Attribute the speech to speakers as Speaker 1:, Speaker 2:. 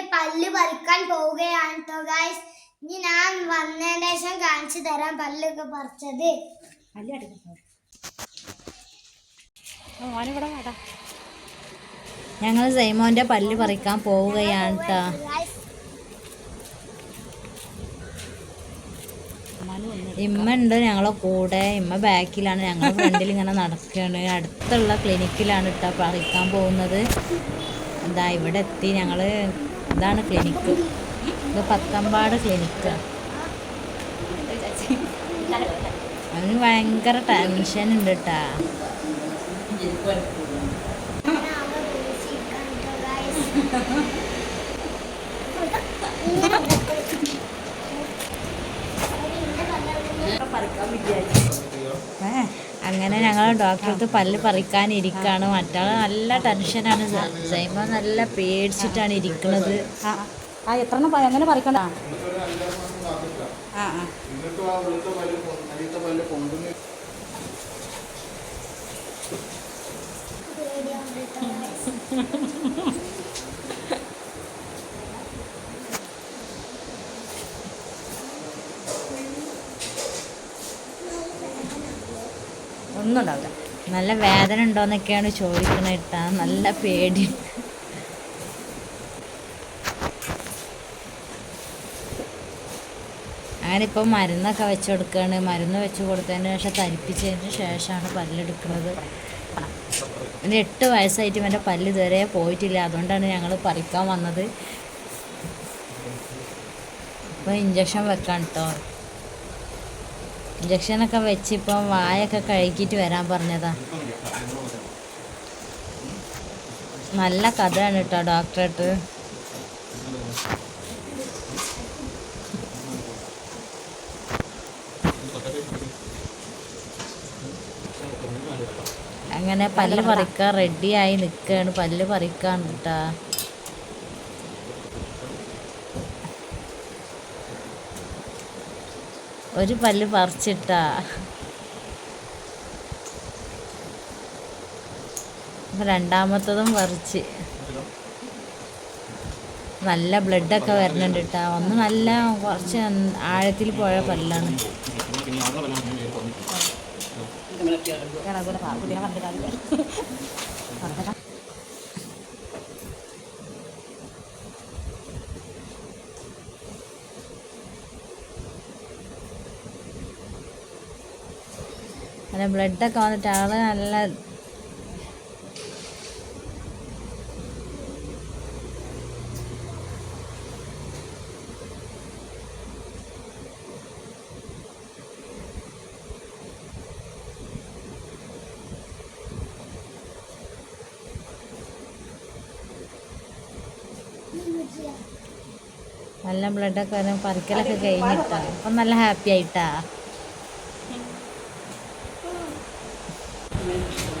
Speaker 1: എന്റെ പല്ല് പറിക്കാൻ പോവുകയാണ് കേട്ടോ ഗായ്സ് ഇനി ഞാൻ വന്നതിന് ശേഷം കാണിച്ചു തരാം പല്ലൊക്കെ പറിച്ചത്.
Speaker 2: ഞങ്ങൾ സൈമോന്റെ പല്ല് പറിക്കാൻ പോവുകയാണ് കേട്ടോ ഇമ്മ ഉണ്ട് ഞങ്ങളെ കൂടെ. ഇമ്മ ബാക്കിലാണ്. ഞങ്ങൾ ഫ്രണ്ടിൽ ഇങ്ങനെ നടക്കുകയാണ്. അടുത്തുള്ള ക്ലിനിക്കിലാണ് കേട്ടോ പറിക്കാൻ പോകുന്നത്. എന്താ ഇവിടെ എത്തി. ഞങ്ങൾ ഇതാണ് ക്ലിനിക്ക് ഇത് പത്തമ്പാട് ക്ലിനിക്ക് അവന് ഭയങ്കര ടെൻഷൻ ഉണ്ട് കേട്ടാ. ഏ, അങ്ങനെ ഞങ്ങൾ ഡോക്ടർക്ക് പല്ല് പറിക്കാനിരിക്കുകയാണ് മറ്റാൾ നല്ല ടെൻഷനാണ്. സൈമ നല്ല പേടിച്ചിട്ടാണ് ഇരിക്കുന്നത്
Speaker 3: ആ എത്ര എങ്ങനെ പറിക്കണ്ട? ആ ആ.
Speaker 4: എന്നിട്ടും ആ വെളുത്ത
Speaker 3: ഒന്നും ഉണ്ടാവില്ല
Speaker 2: നല്ല വേദന ഉണ്ടോന്നൊക്കെയാണ് ചോദിക്കുന്നത് കേട്ടാ. നല്ല പേടി. ഇപ്പം മരുന്നൊക്കെ വെച്ച് കൊടുക്കുകയാണ് മരുന്ന് വെച്ച് കൊടുത്തതിന് ശേഷം തരിപ്പിച്ചതിന് ശേഷമാണ് പല്ലെടുക്കുന്നത് എന്റെ എട്ട് വയസ്സായിട്ട് ഇവന്റെ പല്ല് ഇതുവരെ പോയിട്ടില്ല. അതുകൊണ്ടാണ് ഞങ്ങൾ പറിക്കാൻ വന്നത്. ഇപ്പോൾ ഇഞ്ചക്ഷൻ വെക്കാൻ കേട്ടോ ഇഞ്ചക്ഷനൊക്കെ വെച്ച് ഇപ്പം വായൊക്കെ കഴുകിയിട്ട് വരാൻ പറഞ്ഞതാ. നല്ല കഥയാണ് കേട്ടോ ഡോക്ടറേട്ട്. അങ്ങനെ പല്ല് പറിക്കാൻ റെഡിയായി നിൽക്കുകയാണ് പല്ല് പറിക്കാൻ കേട്ടാ ഒരു പല്ല് പറിച്ചിട്ടാ. രണ്ടാമത്തതും പറിച്ച്. നല്ല ബ്ലഡൊക്കെ വരണുണ്ട് കേട്ടാ ഒന്ന് നല്ല കുറച്ച് ആഴത്തിൽ പോയ പല്ലാണ്.
Speaker 3: പറഞ്ഞിട്ട്
Speaker 2: നല്ല ബ്ലഡൊക്കെ വന്നിട്ട് ആൾ നല്ല നല്ല ബ്ലഡൊക്കെ വരും പറിക്കലൊക്കെ കഴിഞ്ഞിട്ടാ. അപ്പം നല്ല ഹാപ്പി ആയിട്ടാ. Amém.